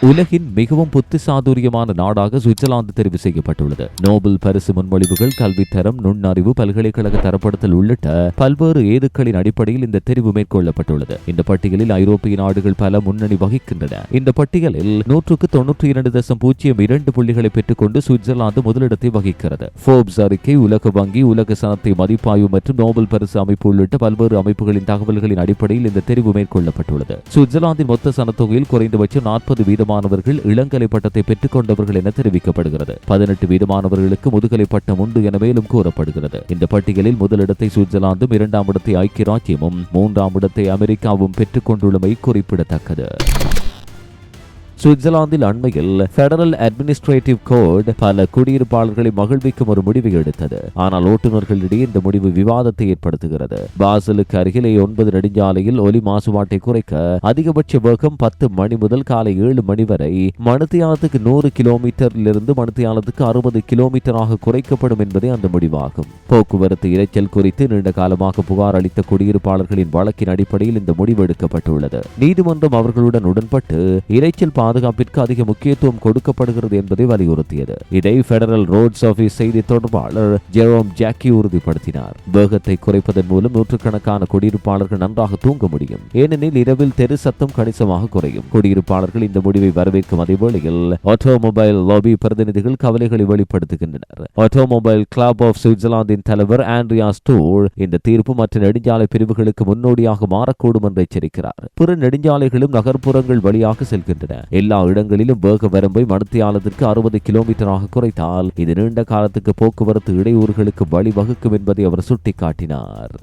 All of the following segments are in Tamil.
உலகின் மிகவும் புத்திசாதுரியமான நாடாக சுவிட்சர்லாந்து தெரிவு செய்யப்பட்டுள்ளது. நோபல் பரிசு முன்மொழிவுகள் கல்வித்தரம் நுண்ணறிவு பல்கலைக்கழக தரப்படுத்தல் உள்ளிட்ட பல்வேறு ஏதுக்களின் அடிப்படையில் இந்த தெரிவு மேற்கொள்ளப்பட்டுள்ளது. இந்த பட்டியலில் ஐரோப்பிய நாடுகள் பல முன்னணி வகிக்கின்றன. இந்த பட்டியலில் நூற்றுக்கு தொன்னூற்றி இரண்டு தசம் பூஜ்ஜியம் இரண்டு புள்ளிகளை பெற்றுக்கொண்டு சுவிட்சர்லாந்து முதலிடத்தை வகிக்கிறது. ஃபோர்ப்ஸ் அறிக்கை உலக வங்கி உலக சனத்தை மதிப்பாய்வு மற்றும் நோபல் பரிசு அமைப்பு உள்ளிட்ட பல்வேறு அமைப்புகளின் தகவல்களின் அடிப்படையில் இந்த தெரிவு மேற்கொள்ளப்பட்டுள்ளது. சுவிட்சர்லாந்தின் மொத்த சனத்தொகையில் குறைந்தபட்சம் நாற்பது வீதமானவர்கள் இளங்கலை பட்டத்தை பெற்றுக் கொண்டவர்கள் என தெரிவிக்கப்படுகிறது. பதினெட்டு வீதமானவர்களுக்கு முதுகலை பட்டம் உண்டு என மேலும் கூறப்படுகிறது. இந்த பட்டியலில் முதலிடத்தை சுவிட்சர்லாந்தும் இரண்டாம் இடத்தை ஐக்கிய ராஜ்யமும் மூன்றாம் இடத்தை அமெரிக்காவும் பெற்றுக் கொண்டுள்ளமை குறிப்பிடத்தக்கது. சுவிட்சர்லாந்தில் அண்மையில் பெடரல் அட்மினிஸ்ட்ரேட்டிவ் கோட் பல குடியிருப்பாளர்களை மகிழ்விக்கும் ஒரு முடிவை எடுத்தது. ஆனால் ஓட்டுநர்களிடையே இந்த முடிவு விவாதத்தை ஏற்படுத்துகிறது. பாசலுக்கு அருகிலே ஒன்பது நெடுஞ்சாலையில் ஒலி மாசுபாட்டை குறைக்க அதிகபட்ச வேகம் பத்து மணி முதல் காலை ஏழு மணி வரை மணித்தியாலத்துக்கு நூறு கிலோமீட்டரிலிருந்து மணித்தியாலத்துக்கு அறுபது கிலோமீட்டராக குறைக்கப்படும் என்பதே அந்த முடிவாகும். போக்குவரத்து இரைச்சல் குறித்து நீண்ட காலமாக புகார் அளித்த குடியிருப்பாளர்களின் வழக்கின் அடிப்படையில் இந்த முடிவு எடுக்கப்பட்டுள்ளது. நீதிமன்றம் அவர்களுடன் உடன்பட்டு இரைச்சல் பாதை பாதுகாப்பிற்கு அதிக முக்கியத்துவம் கொடுக்கப்படுகிறது என்பதை வலியுறுத்தியது. இதை பெடரல் ரோட்ஸ் ஆபீஸ் செய்தி தொடர்பாளர் ஜெரோம் ஜாக்கி உறுதிப்படுத்தினார். வேகத்தை குறைப்பதன் மூலம் நூற்றுக்கணக்கான குடியிருப்பாளர்கள் நன்றாக தூங்க முடியும். ஏனெனில் இரவில் தெரு சத்தம் கணிசமாக குறையும். குடியிருப்பாளர்கள் இந்த முடிவை வரவேற்கும் அதே வேளையில் ஆட்டோமொபைல் லாபி பிரதிநிதிகள் கவலைகளை வெளிப்படுத்துகின்றனர். ஆட்டோமொபைல் கிளப் ஆஃப் சுவிட்சர்லாந்தின் தலைவர் ஆண்ட்ரியா ஸ்டோர் இந்த தீர்ப்பு மற்ற நெடுஞ்சாலை பிரிவுகளுக்கு முன்னோடியாக மாறக்கூடும் என்று எச்சரிக்கிறார். பிற நெடுஞ்சாலைகளும் நகர்ப்புறங்கள் வழியாக செல்கின்றன. எல்லா இடங்களிலும் வேக வரம்பை மணித்தியாலத்திற்கு அறுபது கிலோமீட்டராக குறைத்தால் இது நீண்ட காலத்துக்கு போக்குவரத்து இடையூறுகளுக்கு வழிவகுக்கும் என்பதை அவர் சுட்டிக்காட்டினார்.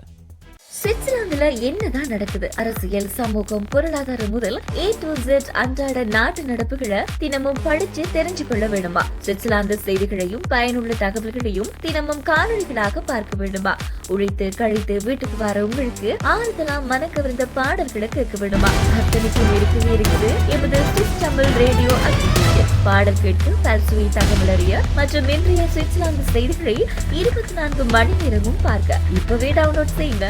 சுவிட்சர்லாந்துல என்னதான் நடக்குது? அரசியல் சமூகம் பொருளாதாரம் முதல் ஏ டு ஜெட் அன்றாட நாட்டு நடப்புகளை தினமும் படிச்சு தெரிஞ்சு கொள்ள வேண்டுமா? சுவிட்சர்லாந்து செய்திகளையும் பயனுள்ள தகவல்களையும் தினமும் காணொலிகளாக பார்க்க வேண்டுமா? உழைத்து கழித்து வீட்டுக்கு வர உங்களுக்கு ஆறுதலா மனக்கவிருந்த பாடல்களை கேட்க வேண்டுமா? அத்தனைக்கும் இருக்குது இருக்குது எமது சுவிஸ் தமிழ் ரேடியோ பாடல் கேட்டு பல்சுவை தகவல் அறிய மற்றும் இன்றைய சுவிட்சர்லாந்து செய்திகளை இருபத்தி நான்கு மணி நேரமும் பார்க்க. இப்பவே டவுன்லோட் செய்யுங்க.